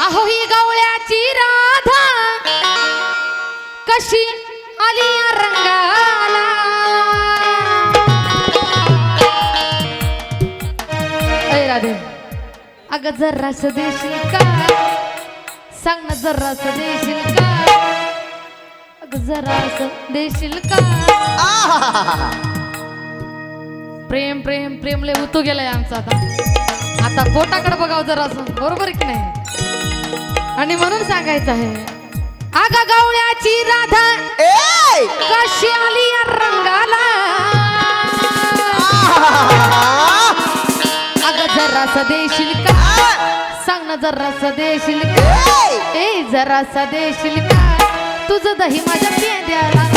अहो ही गवळ्याची राधा. कशी आली रंगाला. अय राधे अगं जरास देशील का? सांग ना जरास देशील का? अगं जरास देशील का? प्रेम प्रेम प्रेम लय उतू गेलाय आमचा आता. आता पोटाकडे बघावं जरा बरोबर आहे की नाही? आणि म्हणून सांगायचं आहे आगा गावळ्याची राधा ए! कशी आली या रंगाला. अग जरास देशील का? सांग ना जरास देशील का? ए! ए जरासा देशील का? तुझं दही माझ्या पेंद्याला.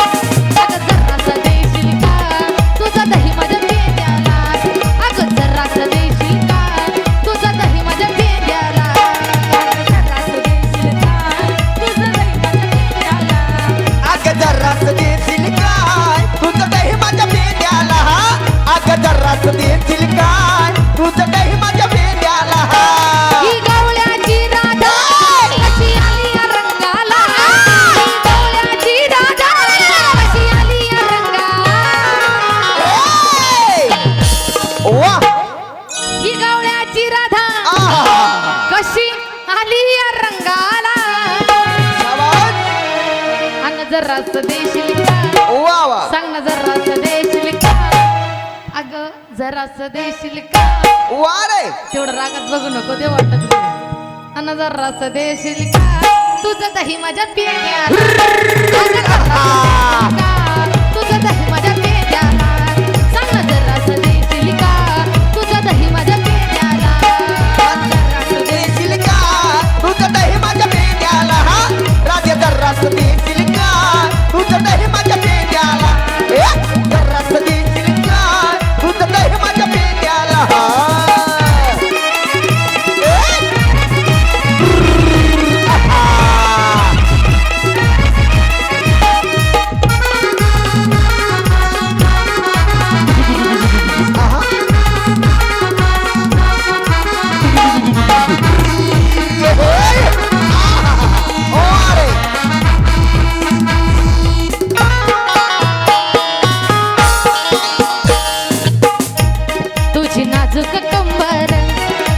देशील वा वा. सांग ना जरास देशील का? अग जरास देशील का? वा रे. तेवढं रागात बघू नको ते वाटत अन जरास देशील का? तुझं दही माझ्या पिण्याला नाजूक कंबर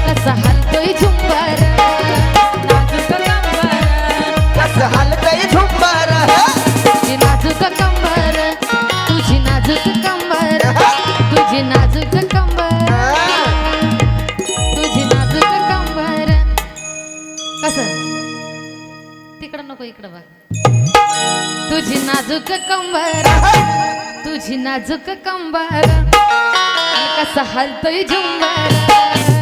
कसा हलतोय झुंबर नाजूक कंबर कसं हलतोय झुंबर तुझी नाजूक कंबर तुझी नाजूक कंबर तुझी नाजूक कंबर तुझी नाजूक कंबर कसं तिकडं नको इकडं बघ तुझी नाजूक कंबर तुझी नाजूक कंबर. कसं हलतोय झुंबर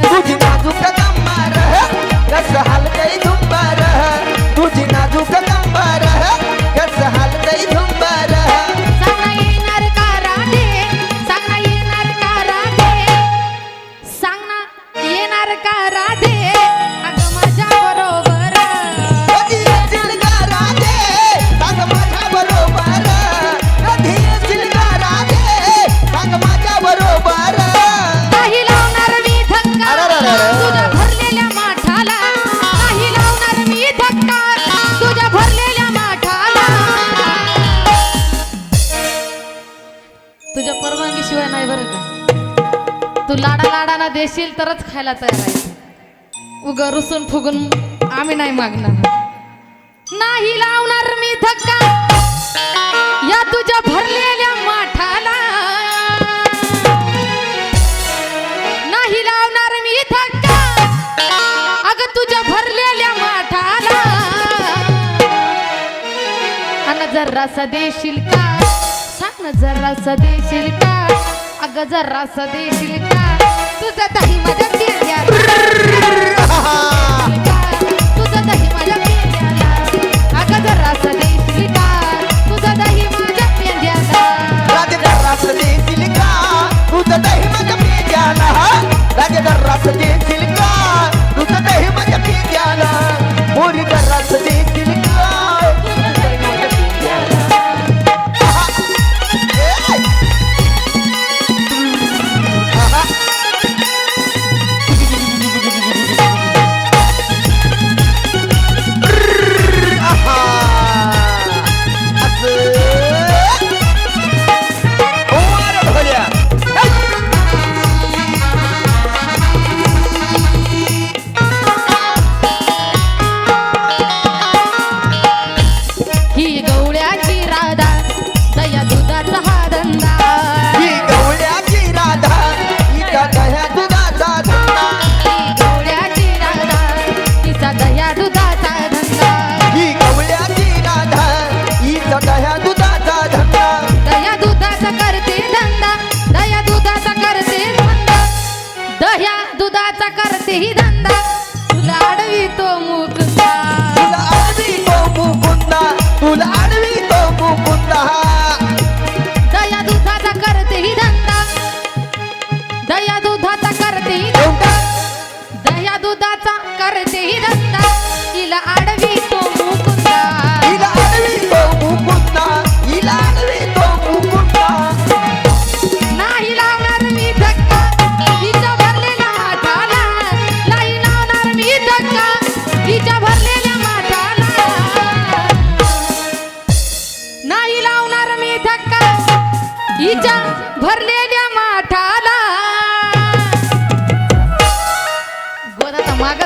तुझी नाजूक कंबर कसं हलतोय झुंबर तुझी नाजूक कंबर लाडाना तरच खायला तयार आहे. उग रुसून फुगून आम्ही नाही मागणार. नाही लावणार मी धक्का. या तुझ्या भरलेल्या माठाला. नाही लावणार मी धक्का. अगं तुझ्या भरलेल्या माठाला. अन जरासा देशील का? सांग ना जरासा देशील का? अगं जरासा देशील का? तुझं दही माझ्या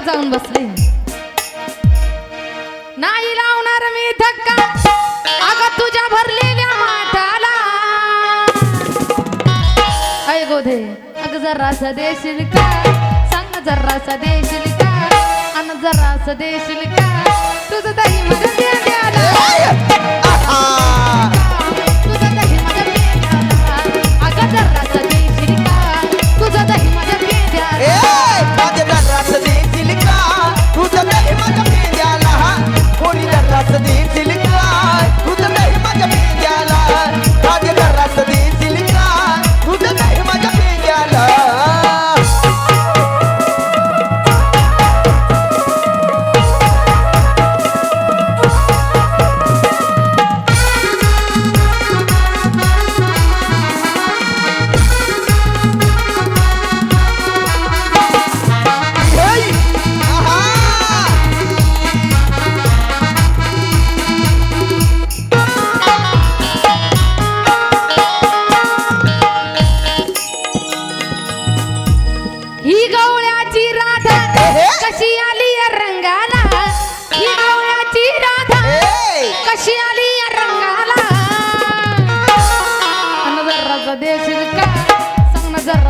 जाऊन बसले. नाही लावणार मी धक्का. अगं तुझ्या भरलेल्या माठाला. अय गोधे अग जरासा देशील का? सांग जरासा देशील का? अन जरासा देशील का? तुझं दही माझ्या द्याला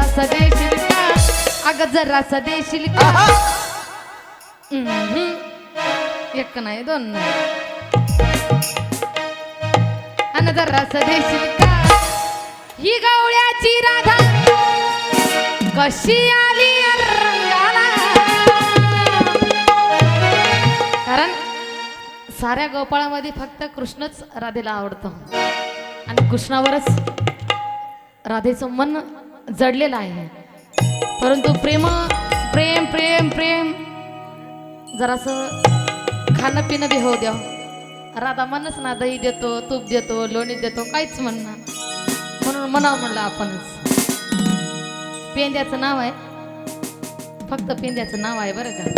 जरासा देशील का अग जरासा देशील का एक नाही दोन नाही अन जरासा देशील का ही गवळ्याची राधा कशी आली रंगाला? कारण साऱ्या गोपाळामध्ये फक्त कृष्णच राधेला आवडतो. आणि कृष्णावरच राधेचं मन जडलेलं आहे. परंतु प्रेम प्रेम प्रेम प्रेम. जरासं खाणं पिणं बी होऊ द्या. राधा म्हणच ना दही देतो तूप देतो लोणी देतो काहीच म्हणणार म्हणून म्हणावं म्हणलं आपणच. पेंद्याचं नाव आहे. फक्त पेंद्याचं नाव आहे बरं का.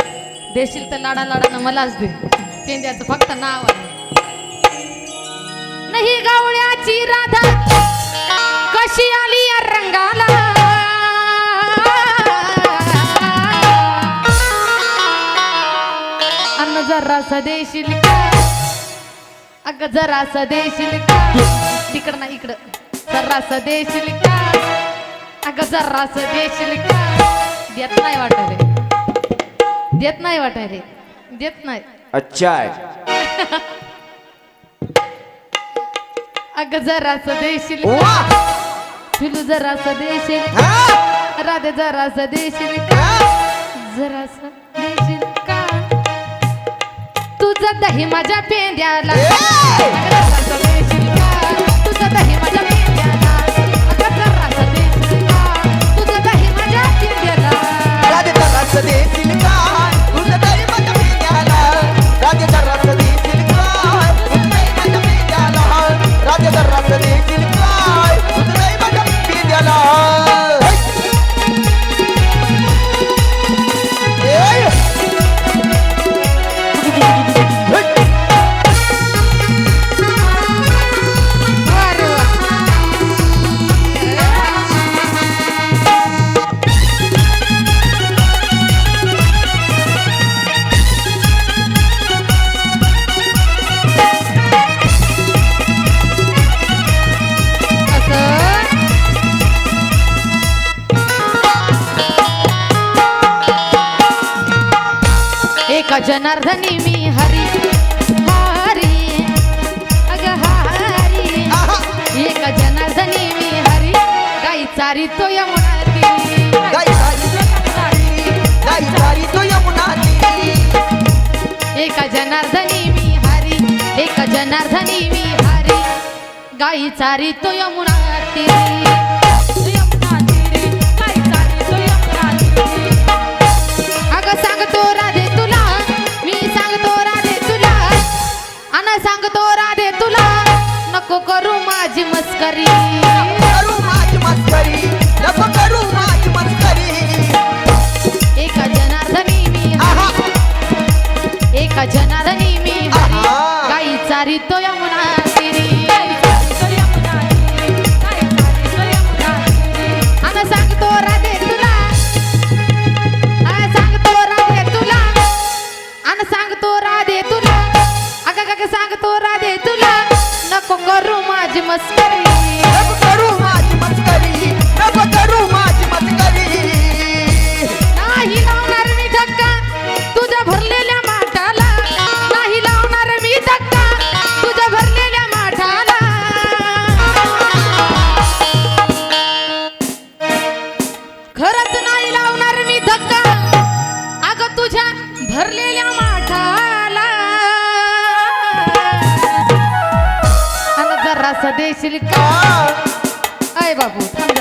देशील तर लाडा लाडानं मलाच दे. पेंद्याचं फक्त नाव आहे. नाही गावळ्याची राधा कशी आली या रंगाला? जरासा देशील का? अग जरासा देशील का? तिकडं ना इकडं. जरासा देशील का? अग जरासा देशील का? देत नाही वाटायले देत नाही वाटायले देत नाही. अच्छा अग जरासा देशील! पिलू जरासा देशील हा? राधे जरासा देशील? जरासा तुझं दही माझ्या पेंद्याला? तुझं दही माझ्या पेंद्याला? तुझं दही माझ्या पेंद्याला जनार्दनी मी हरी हरी अग हरी. एक जनार्दनी मी हरी गाई चारी तो यमुना एक जनार्दनी मी हरी एक जनार्दनी मी हरी. गाई चारी तो यमुना सांगतो राधे तुला नको करू माझी मस्करी. ನಮಸ್ಕಾರ जरास देशील का? अय बाबू थांब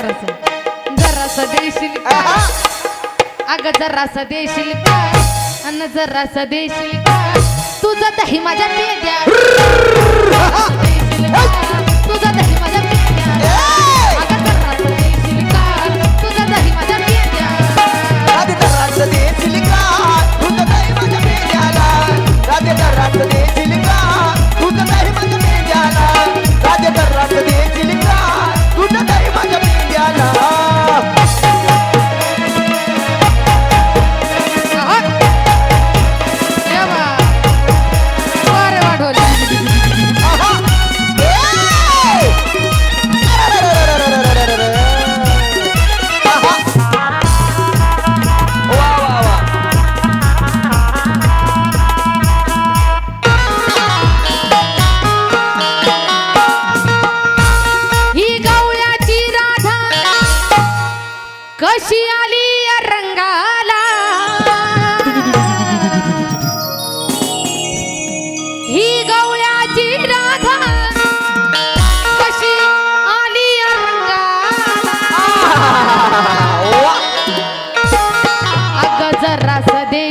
जरास. देशील का? अग जरास देशील का? अन जरास देशील का? तुझं दही माझ्या द्या देशील का?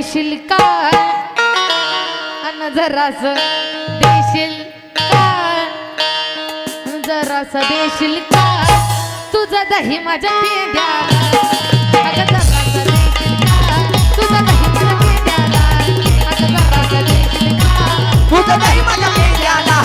देशील का? अन जरास देशील का? जरास देशील का? तुझं दही माझ्या पेद्या तुझं दही माझ्या पेल्याला